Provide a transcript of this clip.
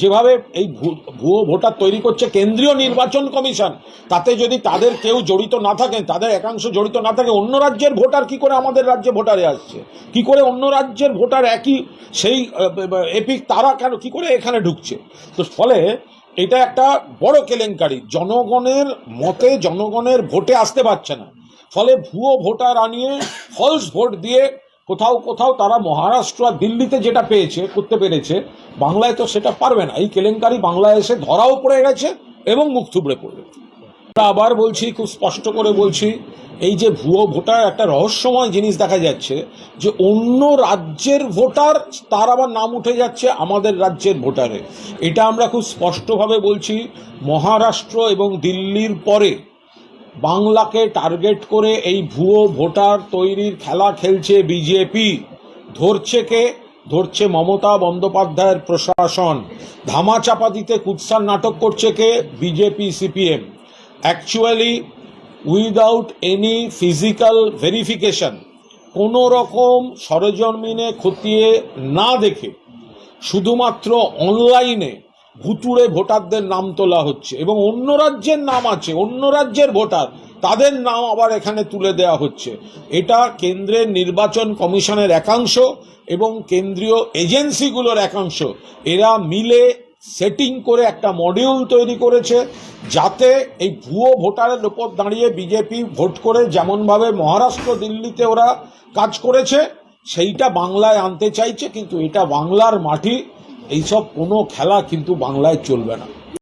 যেভাবে এই ভুয়ো ভোটার তৈরি করছে কেন্দ্রীয় নির্বাচন কমিশন, তাতে যদি তাদের কেউ জড়িত না থাকেন, তাদের একাংশ জড়িত না থাকে অন্য রাজ্যের ভোটার কি করে আমাদের রাজ্যে ভোটারে আসছে? কি করে অন্য রাজ্যের ভোটার একই সেই এপিক তারা কেন, কি করে এখানে ঢুকছে? তো ফলে এটা একটা বড় কেলেঙ্কারি, জনগণের মতে জনগণের ভোটে আসতে পারছে না। ফলে ভুয়ো ভোটার আনিয়ে ফলস ভোট দিয়ে কোথাও কোথাও তারা মহারাষ্ট্র আর দিল্লিতে যেটা পেয়েছে, করতে পেরেছে, বাংলায় তো সেটা পারবে না। এই কেলেঙ্কারি বাংলায় এসে ধরাও পড়ে গেছে এবং মুখ থুবড়ে পড়বে। আবার বলছি, খুব স্পষ্ট করে বলছি, এই যে ভুয়ো ভোটার, একটা রহস্যময় জিনিস দেখা যাচ্ছে যে অন্য রাজ্যের ভোটার, তার আবার নাম উঠে যাচ্ছে আমাদের রাজ্যের ভোটারে। এটা আমরা খুব স্পষ্টভাবে বলছি, মহারাষ্ট্র এবং দিল্লির পরে বাংলাকে টার্গেট করে এই ভুয়ো ভোটার তৈরির খেলা খেলছে বিজেপি। ধরছে কে? ধরছে মমতা বন্দ্যোপাধ্যায়ের প্রশাসন। ধামাচাপা দিতে কুৎসার নাটক করছে কে? BJP CPM. Actually without any physical verification কোনো রকম সরজমিনে খতিয়ে না দেখে, শুধুমাত্র অনলাইনে ভুতুড়ে ভোটারদের নাম তোলা হচ্ছে এবং অন্য রাজ্যের নাম আছে, অন্য রাজ্যের ভোটার, তাদের নাম আবার এখানে তুলে দেওয়া হচ্ছে। এটা কেন্দ্রের নির্বাচন কমিশনের একাংশ এবং কেন্দ্রীয় এজেন্সিগুলোর একাংশ। এরা মিলে সেটিং করে একটা মডিউল তৈরি করেছে যাতে এই ভুয়ো ভোটারের উপর দাঁড়িয়ে বিজেপি ভোট করে যেমনভাবে মহারাষ্ট্র, দিল্লিতে ওরা কাজ করেছে, সেইটা বাংলায় আনতে চাইছে, কিন্তু এটা বাংলার মাটি। এইসব কোনো খেলা কিন্তু বাংলায় চলবে না।